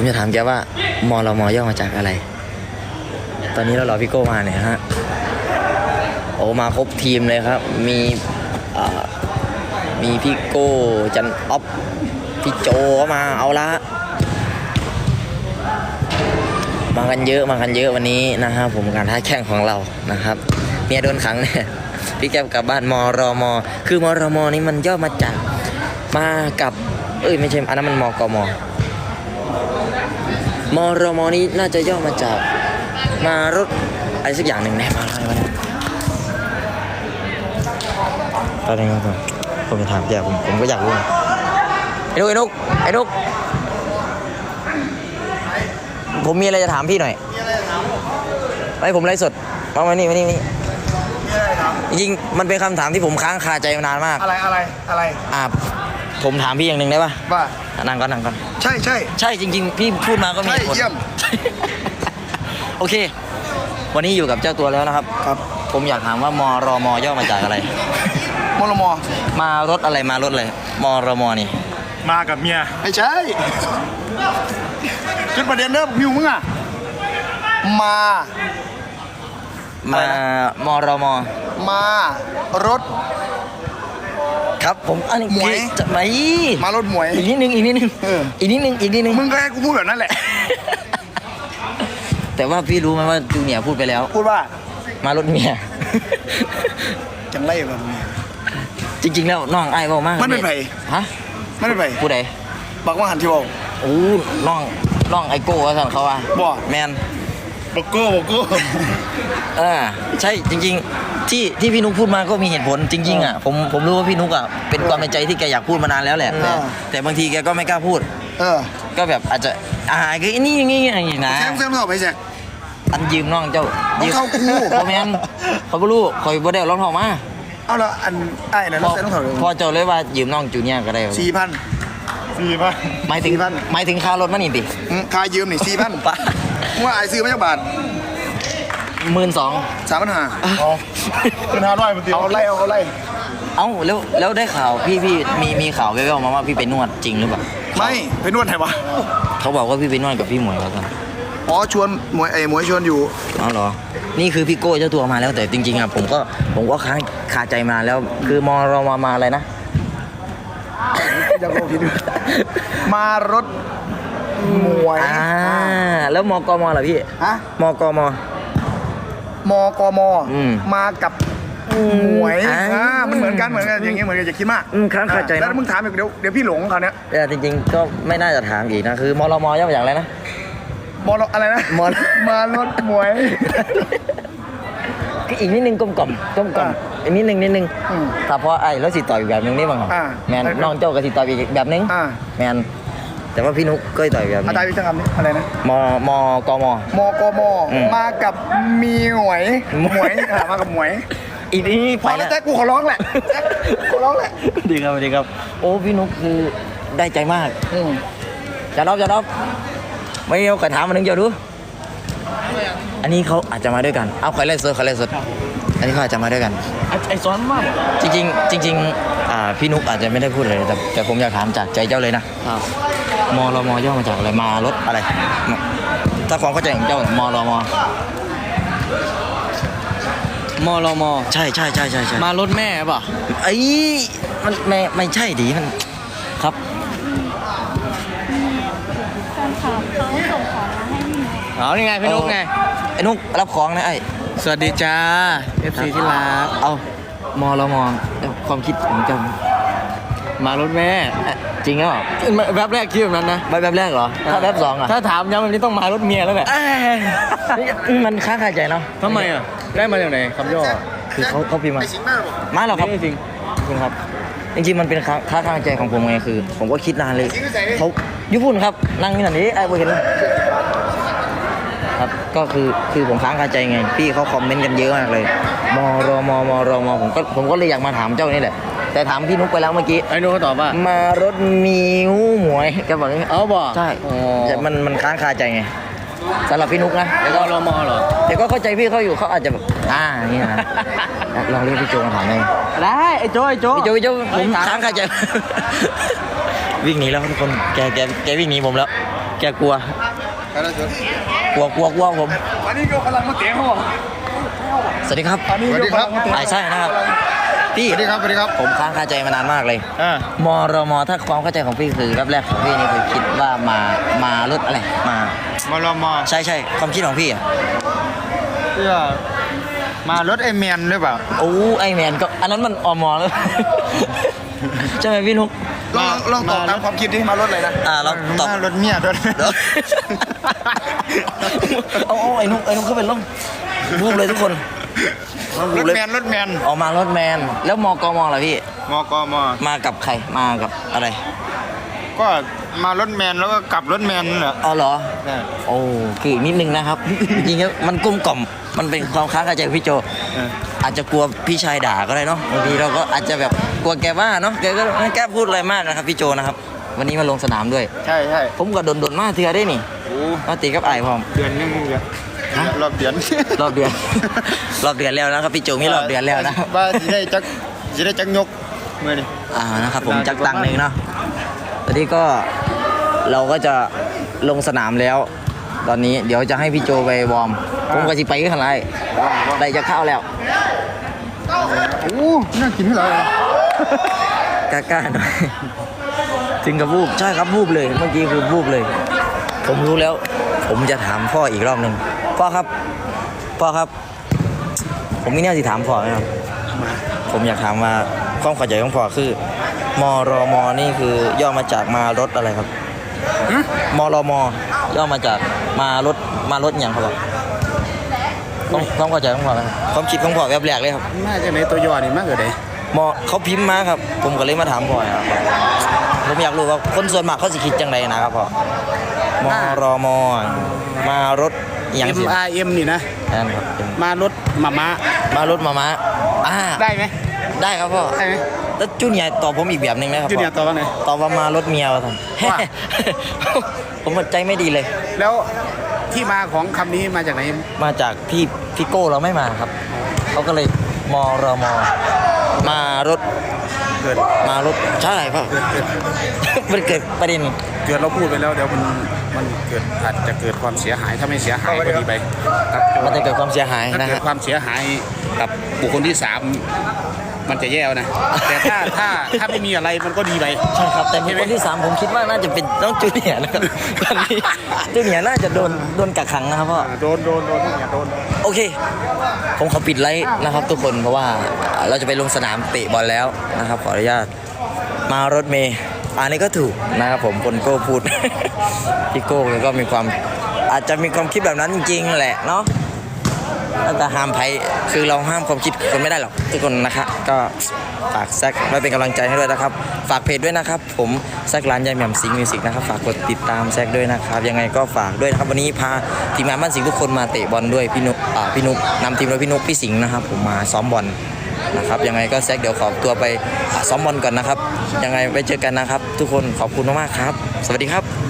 ผมจะถามแกว่ามอรมย่อมาจากอะไร ตอนนี้เรารอพี่โก้มาเนี่ยฮะ โอ้มาครบทีมเลยครับ มีมีพี่โก้จันอ๊อฟพี่โจมาเอาละมากันเยอะมากันเยอะวันนี้นะครับผมการท้าแข่งของเรานะครับเมียโดนขังเนี่ยพี่แก้วกลับบ้านมรมคือมรมนี่มันย่อมาจากมากับ เอ้ยไม่ใช่อันนั้นมันมกม มรมนี่น่าจะย่อมาจากมารถอะไรสักอย่างหนึ่งแน่มาอะไรวะเนี่ยตอนนี้ครับผมผมจะถามแกผมผมก็อยากรู้นะไอ้นุกไอ้นุกไอ้นุกผมมีอะไรจะถามพี่หน่อยไอ้ผมไลฟ์สดมามานี่มานี่มานี่จริงๆมันเป็นคำถามที่ผมค้างคาใจมานานมาก อะไรอะไรอะไรอ่า ผมถามพี่อย่างหนึ่งได้ปะว่าอะนั่งก่อนนั่งก่อนใช่ใช่ใช่จริง ๆ พี่พูดมาก็มีใช่ผลเยี่ยม โอเค วันนี้อยู่กับเจ้าตัวแล้วนะครับ ครับ ผมอยากถามว่ามรมย่อมาจากอะไร มลมมารถอะไรมารถอะไรมรมนี่ มากับเมีย ไม่ใช่ จุดประเด็นเริ่มพิวมึงอะ มา มามรม มารถ ครับ ผมอันนี้หมวย จะไม่มารถหมวย อีกนิดนึงอีกนิดนึงเอออี กนิดนึงอีกนิดนึงมึงก็ให้กูพูดแบบนั้นแหละ แต่ว่าพี่รู้ไหมว่าจูเนียร์พูดไปแล้ว พูดว่ามารถเมีย จังไรแบบนี้ จริง ๆ แล้วน้องไอ้เบามากมันเป็นไผ ฮะไม่ได้ไปผู้ใดบอกว่าหันที่บอก โอ้น้องน้องไอโก้ว่าสั่นเขาว่าบ่ แมน บอกโก้บอกโก้เออใช่จริง ๆ ที่ที่พี่นุกพูดมาก็มีเหตุผลจริง ๆอะผมผมรู้ว่าพี่นุกอะเป็นความในใจที่แกอยากพูดมานานแล้วแหละแต่แต่บางทีแกก็ไม่กล้าพูด เออก็แบบอาจจะอายก็นี่อย่างงี้อย่างงี้นะแซมแซมต่อไปแจกอันยืมน้องเจ้าเอาเข้ากูบ่แม่นเขาบ่รู้คอยบ่ได้เอารองเท้ามาเอาละอันไอ้นั่นพอใส่รองเท้าเลยพอเจ้าเลยว่ายืมน้องจูเนียร์ก็ได้สี่พันสี่ป่ะหมายถึงสี่พันหมายถึงค่ารถมันนี่ติค่ายืมนี่สี่พันปะ ว่าไอ้ซื้อมาจากบาทหมื่นสองสามพันห้าเอาขึ้นห้าร้อยมันตีเอาไล่เอาไล่เอ้าแล้วแล้วได้ข่าวพี่พี่มีมีข่าวแว่วๆมาว่าพี่ไปนวดจริงหรือเปล่าไม่ไปนวดไหนวะเขาบอกว่าพี่ไปนวดกับพี่หมวยแล้วกันอ๋อชวนหมวยไอ้หมวยชวนอยู่อ๋อเหรอ นี่คือพี่โก้เจ้าตัวมาแล้วแต่จริงๆอะผมก็ผมก็ค้างคาใจมานานแล้วคือมอรอมามาอะไรนะอยากลองคิดดูมารถห มวยอ่าแล้วมกมเหรอพี่ฮะมกม มกมอืมมากับหมวยอ่าอ่ามันเหมือนกันเหมือนกันอย่างเงี้ยเหมือนกันอย่าคิดมากอืมค้างคาใจนะ แล้วมึงถามอีกเดี๋ยวเดี๋ยวพี่หลงเขาวเนี้ยแต่จริงๆก็ไม่น่าจะถามอีกนะคือมรมย่อมาจากอะไรนะมรอะไรนะมรมารถหมวยก็อีกนิดนึงกลมกล่อมกลมกล่อมอ่าอีกนิดนึงนิดนึงอืมถ้าพอไอ้แล้วสิต่อยอีกแบบนึงนี่บ้างเหรออ่าแมนน้องเจ้าก็สิต่อยอีกแบบนึงอ่าแมน แต่ว่าพี่นุกก็ต่อยอีกแบบนึอางจารย์วิศวกรรมนี่อะไรนะมมกม มกมอืม มากับมีหมวยหมวยอ่ามากับหมวยอีกนี่พไปอแล้แล้ววแจ๊คกูขอร้องแหละแจ๊คขอร้องแหละดีครับดีครับ โอ้พี่นุกคือได้ใจมากอืมจะรอบจะรอบไม่เอากระถามมันนึงเดียวดู อันนี้เขาอาจจะมาด้วยกัน เอาใครเล่นสดใครเล่นสด อันนี้เขาอาจจะมาด้วยกัน ไอ้ซ้อนมากจริงๆจริงๆอ่าพี่นุกอาจจะไม่ได้พูดเลยแต่แต่ผมอยากถามจากใจเจ้าเลยนะครับมรมย่อมาจากอะไรมารถอะไรมถ้าความเข้าใจของเจ้ามรมมรมใช่ใช่ใช่ใช่ใช่มารถแม่ป่ะไอ้มันไม่ไม่ใช่ดิมันครับแฟนคลับเขาส่งของมาให้พี่หนูเอานี่ไงพี่นุ๊กไงไอ้นุกรับของนะไอ้ สวัสดีจ้า FC ที่รักเอามรมความคิดของเจ้ามารถแม่เอ๊ะจริงหรือเปล่าแวบแรกคิดแบบนั้นนะแบบแบบแรกเหรอถ้าแบบสองอะถ้าถามย้ำแบบนี้ต้องมารถเมียแล้วแหละเอ้ยมันค้างคาใจเนาะทำไมอะได้มาจากไหนคำย่อคือเขาเขาพิมพ์มาไอ้สิงห์มากบอกมาหรอครับนี่จริงขอบคุณครับจริงๆมันเป็นค้างค้างคาใจของผมไงคือ ผมก็คิดนานเลยเขาญี่ปุ่นครับนั่งนี่หน่อยนี้ไอ้บ่เห็นเลยครับ ก็คือคือผมค้างคาใจไง พี่เขาคอมเมนต์กันเยอะมากเลย มรมมรมผมก็ผมก็เลยอยากมาถามเจ้านี่แหละ แต่ถามพี่นุ๊กไปแล้วเมื่อกี้ ไอ้นุ๊กเขาตอบว่ามารถมิวหมวยแกบอกอย่างนี้เอาบ่ใช่อ๋อแต่มันมันค้างคาใจไงสำหรับพี่นุ๊กนะแล้วก็รมเหรอแต่ก็เข้าใจพี่เขาอยู่เขาอาจจะแบบอ่าอย่างนี้นะ ลองเรียกพี่โจมาถามได้ไหมได้ไอ้โจ้ไอ้โจ้พี่โจพี่โจผมค้างคาใจ วิ่งหนีแล้วครับทุกคนแกแกแกวิ่งหนีผมแล้ว แกกลัวใครได้ชน กลัวกลัวกลัวผม อันนี้ก็กำลังมาเตะเขาสวัสดีครับสวัสดีครับไอ้ใช่นะครับ พี่ สวัสดีครับสวัสดีครับผมค้างคาใจมานานมากเลยอ่ามรมถ้าความเข้าใจของพี่คือแรกแรกของพี่นี่คือคิดว่ามา มารถอะไร มา มาลอมอใช่ใช่ความคิดของพี่อะเพื่อมารถไอแมนหรือเปล่า โอ้ไอแมนก็อันนั้นมันอมแล้ว ใช่ไหมพี่นุ๊ก ลองลองตอบตามความคิดดิมารถอะไรนะอ่าเราตอบ มารถเมียด้วยเดี๋ยวเอาเอาไอ้นุ๊กไอ้นุ๊กเข้าไปลงรูปเลยทุกคนรรูถปเลยแมนรถแมนออกมารถแมน แล้วมกมเหรอพี่ มกมมากับใคร มากับอะไรก็มารถแมนแล้วก็กลับรถแมนนั่นแหละอ๋อเหรอ ใช่ โอ้ คืออีกนิดนึงนะครับ จริงๆแล้วมันกลมกล่อม มันเป็นความค้างคาใจของพี่โจเอออาจจะกลัวพี่ชายด่าก็ได้เนาะบางทีเราก็อาจจะแบบกลัวแกว่าเนาะแกก็ไม่กล้าพูดอะไรมากนะครับพี่โจนะครับ วันนี้มาลงสนามด้วย ใช่ใช่ผมก็โดนโดนๆมากเทือได้นี่โอ้มาตีกับไอ้ายพร้อม เดือนนึงมึงเนี่ยฮะรอบเดือนรอบเดือน รอบเดือนแล้วนะครับพี่โจมีรอบเดือนแล้วนะครับว่าจะได้จักจะได้จักยกเมื่อนี่ อ่านะครับผมจักตังหนึ่งเนาะตอนนี้ก็เราก็จะลงสนามแล้ว ตอนนี้เดี๋ยวจะให้พี่โจไปวอร์มผมก็จะไปข้างในได้จะเข้าแล้วโอ้น่ากินเท่าไหร่กล้าๆหน่อยถึงกับวูบใช่ครับวูบเลย เมื่อกี้คือวูบเลย ผมรู้แล้ว ผมจะถามพ่ออีกรอบหนึ่งพ่อครับ พ่อครับ ผมมีแนวที่ถามพ่อไหมครับ ผมอยากถามว่าความเข้าใจของพ่อคือ มรมนี่คือย่อมาจากมารถอะไรครับมรม ย่อมาจากมารถมารถอย่างครับต้องความเข้าใจของพ่อไหมครับความคิดของพ่อแบบแรกเลยครับมาจากไหนตัวย่อนี่มากเลยมอเขาพิมพ์มาครับ ผมก็เลยมาถามพ่อครับผมอยากรู้ว่าคนส่วนมากเขาสิคิดจังไดนะครับพ่อมรมมารถอหย่าง M สิ R M นี่นะนั่นครับเป็นมารถมาม้ามารถมามาอ่าได้ไหมได้ครับพ่อได้ไหม แล้วจูเนียร์ตอบผมอีกแบบหนึ่งนะครับจูเนียร์ตอบว่าไงตอบว่ามารถเมียว่าท่านว่า ผมหมดใจไม่ดีเลย แล้วที่มาของคำนี้มาจากไหนมาจากพี่พี่โก้เราไม่มาครับเขาก็เลยมรมมารถเกิดมารถใช่พ่อเกิดเกิดมันเกิดประเด็น เกิดเราพูดไปแล้วเดี๋ยวมันมันเกิดอาจจะเกิดความเสียหายถ้าไม่เสียหายก็ดีไปครับมันจะเกิดความเสียหายถ้านะเกิคดรับความเสียหายกับบุคคลที่สาม มันจะแย่นะ แต่ถ้าถ้าถ้าไม่มีอะไรมันก็ดีไป ใช่ครับ แต่บุคคลที่สามผมคิดว่าน่าจะเป็นน้องจูเนียร์นะครับตอนนี้จูเนียร์น่าจะโดนโดนกักขังนะครับพ่อ โดนโดนโดนทุกอย่างโดนโอเค ผมขอปิดไลฟ์นะครับ ทุกคนเพราะว่าเราจะไปลงสนามเตะบอลแล้วนะครับ ขออนุญาต มารถเมย์อันนี้ก็ถูกนะครับผมคนโก้พูด พี่โก้ก็มีความอาจจะมีความคิดแบบนั้นจริงๆแหละเนาะแล้วก็ห้ามไพ่คือเราห้ามความคิดคนไม่ได้หรอกทุกคนนะคะ ก็ฝากแซกไว้เป็นกำลังใจให้ด้วยนะครับ ฝากเพจด้วยนะครับ ผมแซกร้านยายแหม่มสิงห์มิวสิกนะครับ ฝากกดติดตามแซกด้วยนะครับ ยังไงก็ฝากด้วยนะครับ วันนี้พาทีมงานบ้านสิงห์ทุกคนมาเตะบอลด้วยพี่นุกพี่นุกนำทีมโดยพี่นุกพี่สิงห์นะครับ ผมมาซ้อมบอลนะครับยังไงก็แซกเดี๋ยวขอตัวไปซ้อมบอลก่อนนะครับ ยังไงไปเจอกันนะครับ ทุกคนขอบคุณมากๆครับ สวัสดีครับ